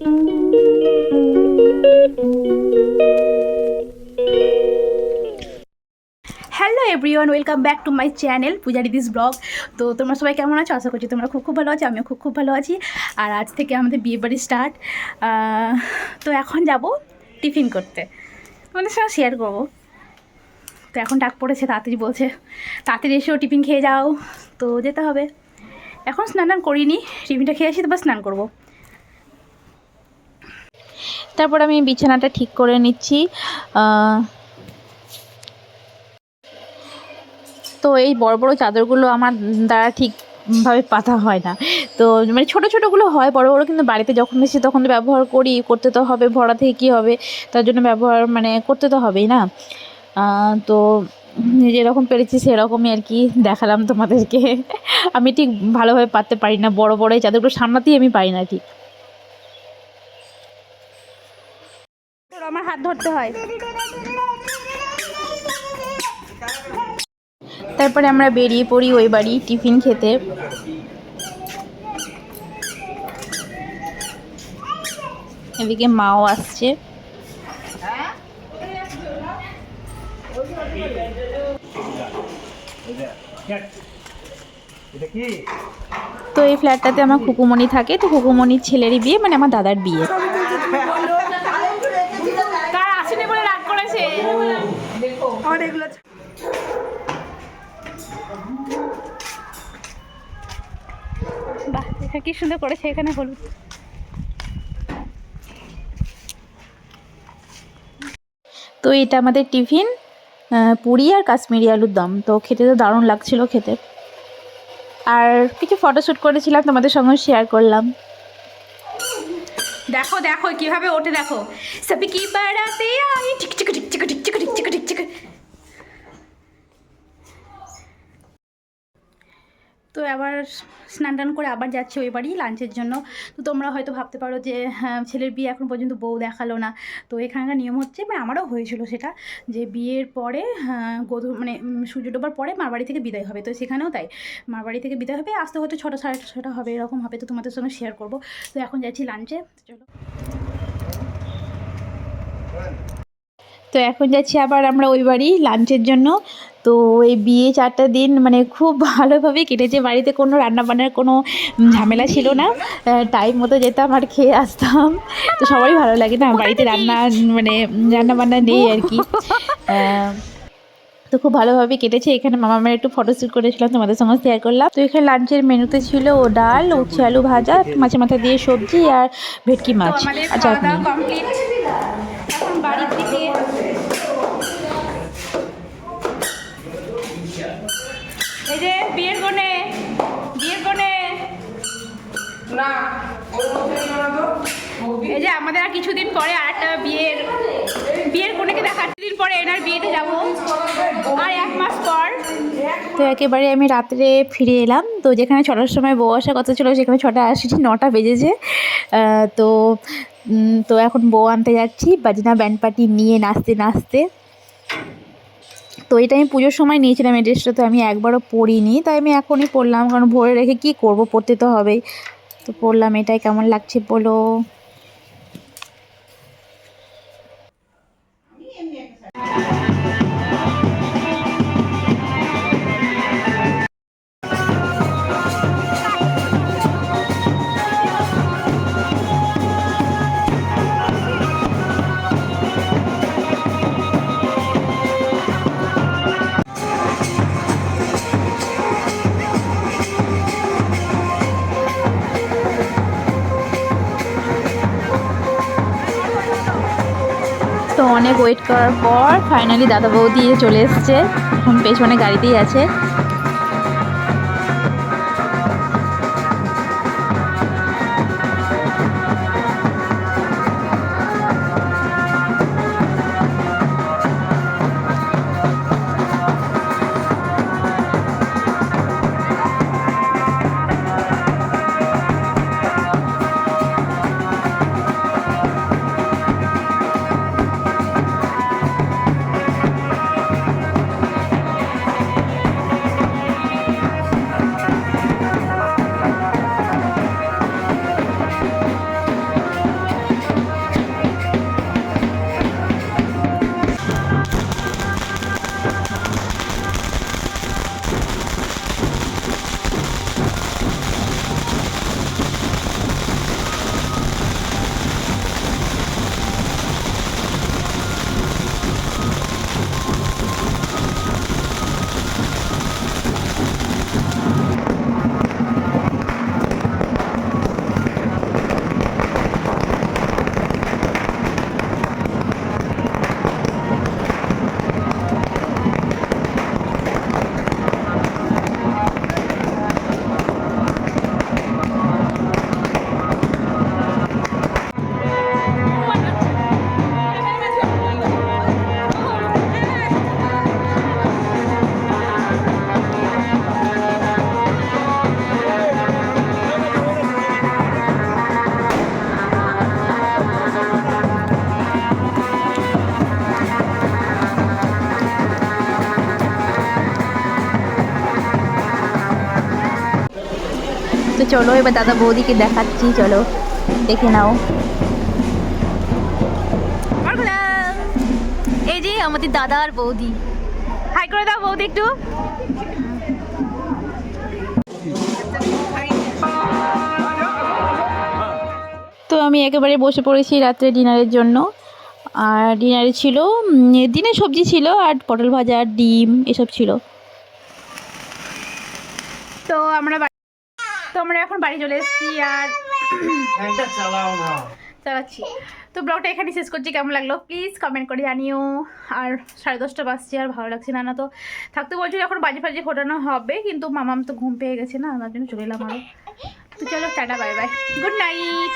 Hello everyone welcome back to my channel Puja Didi's blog তো তোমরা সবাই কেমন আছো? আশা করছি তোমরা খুব খুব ভালো আছো, আমিও খুব খুব ভালো আছি। আর আজ থেকে আমাদের বিয়ে বাড়ি স্টার্ট তো এখন যাব টিফিন করতে। তোমাদের সঙ্গে শেয়ার করব। তো এখন ডাক পড়েছে, তাড়াতাড়ি বলছে, তাড়াতাড়ি এসেও টিফিন খেয়ে যাও। তো যেতে হবে। এখন স্নান করিনি টিফিনটা খেয়ে আসি, তারপর স্নান করব। তারপর আমি বিছানাটা ঠিক করে নিচ্ছি। তো এই বড় বড় চাদরগুলো আমার দ্বারা ঠিকভাবে পাতা হয় না। তো মানে ছোটো ছোটোগুলো হয়, বড় বড় কিন্তু বাড়িতে যখন এসে তখন ব্যবহার করি, করতে তো হবে, ভরা থেকে কী হবে, তার জন্য ব্যবহার মানে করতে তো হবেই না। তো যেরকম পেরেছি সেরকমই আর কি দেখালাম তোমাদেরকে। আমি ঠিক ভালোভাবে পাততে পারি না, বড় বড় চাদরগুলো সামলাতেই আমি পারি না ঠিক তোর ধরতে হয়। তারপরে আমরা বেরিয়ে পড়ি ওই বাড়ি টিফিন খেতে। এদিকে মাও আসছে। তো এই ফ্ল্যাটটাতে আমার খুকুমণি থাকে, তো খুকুমণির ছেলেরই বিয়ে মানে আমার দাদার বিয়ে কার আসেনি বলে রাগ করেছে আমার এগুলো বাহ কি সুন্দর করেছে এখানে হলুদ তো এটা আমাদের টিফিন পুরি আর কাশ্মীরি আলুর দম তো খেতে তো দারুণ লাগছিল খেতে আর কিছু ফটোশ্যুট করেছিলাম তোমাদের সঙ্গে শেয়ার করলাম দেখো দেখো কীভাবে ওঠে দেখো সবই কি বাড়াতে আই টিক টিক টিক টিক টিক টিক টিক তো আবার স্নান টান করে আবার যাচ্ছি ওই বাড়ি লাঞ্চের জন্য। তো তোমরা হয়তো ভাবতে পারো যে হ্যাঁ ছেলের বিয়ে এখন পর্যন্ত বউ দেখাল না। তো এখানকার নিয়ম হচ্ছে মানে আমারও হয়েছিল সেটা যে বিয়ের পরে হ্যাঁ, গধূ মানে সূর্য ডোবার পরে মার বাড়ি থেকে বিদায় হবে। তো সেখানেও তাই মার বাড়ি থেকে বিদায় হবে আসতে হয়তো ছটা সাড়ে ছটা হবে এরকম হবে। তো তোমাদের সঙ্গে শেয়ার করব। তো এখন যাচ্ছি লাঞ্চে চলো। তো এখন যাচ্ছি আবার আমরা ওই বাড়ি লাঞ্চের জন্য। তো এই বিয়ে চারটা দিন মানে খুব ভালোভাবে কেটেছে। বাড়িতে কোনো রান্নাবান্নার কোনো ঝামেলা ছিল না। টাইম মতো যেতাম আর খেয়ে আসতাম। তো সবারই ভালো লাগে না, বাড়িতে রান্না মানে রান্নাবান্না নেই আর কি। তো খুব ভালোভাবে কেটেছে। এখানে মামা আমার একটু ফটোশ্যুট করেছিলাম তোমাদের সঙ্গে শেয়ার করলাম। তো এখানে লাঞ্চের মেনুতে ছিল ও ডাল, উচ্ছে আলু ভাজা, মাছে মাথা দিয়ে সবজি আর ভেটকি মাছ। আমাদের আর চাটনি দাওয়া কমপ্লিট এখন বাড়ির দিকে এই যে বিয়ের কোণে বিয়ের কোণে এই যে আমাদের আর কিছুদিন পরে আর একটা বিয়ের বিয়ের কোণেকে দেখা দিন পরে এনার বিয়েতে যাব। আর এক মাস পর। তো একেবারে আমি রাত্রে ফিরে এলাম। তো যেখানে ছটার সময় বউ আসার কথা ছিল, সেখানে ছটা আশিটি নটা বেজেছে। তো তো এখন বউ আনতে যাচ্ছি, বাজনা ব্যান্ড পার্টি নিয়ে নাচতে নাচতে। তো এটা আমি পুজোর সময় নিয়েছিলাম, এই ড্রেসটা তো আমি একবারও পরিনি। তাই আমি এখনই পরলাম, কারণ ভরে রেখে কি করব, পরতে তো হবেই। তো পরলাম, এটাই কেমন লাগছে বলো? অনেক ওয়েট করার পর ফাইনালি দাদা বৌদি চলে এসছে। এখন পেছনে গাড়িতেই আছে। চলো এবার দাদা বৌদিকে দেখাচ্ছি চলো। দেখে নাও। এই যে আমাদের দাদা আর বৌদি। হাই করে দাও বৌদি একটু। তো আমি একেবারে বসে পড়েছি রাত্রে ডিনারের জন্য। আর ডিনারে ছিল দিনে সবজি ছিল আর পটল ভাজা ডিম এসব ছিল। তো আমরা তো আমরা এখন বাড়ি চলে এসেছি আর চালাচ্ছি। তো ব্লগটা এখানে শেষ করছি। কেমন লাগল? প্লিজ কমেন্ট করে জানিও। আর সাড়ে দশটা বাজছে আর ভালো লাগছে না না তো থাকতে বলছি এখন বাজে ফাজে ফোটানো হবে কিন্তু মামাম তো ঘুম পেয়ে গেছে না তার জন্য চলে এলাম আরও তো চলো tata bye bye. Good night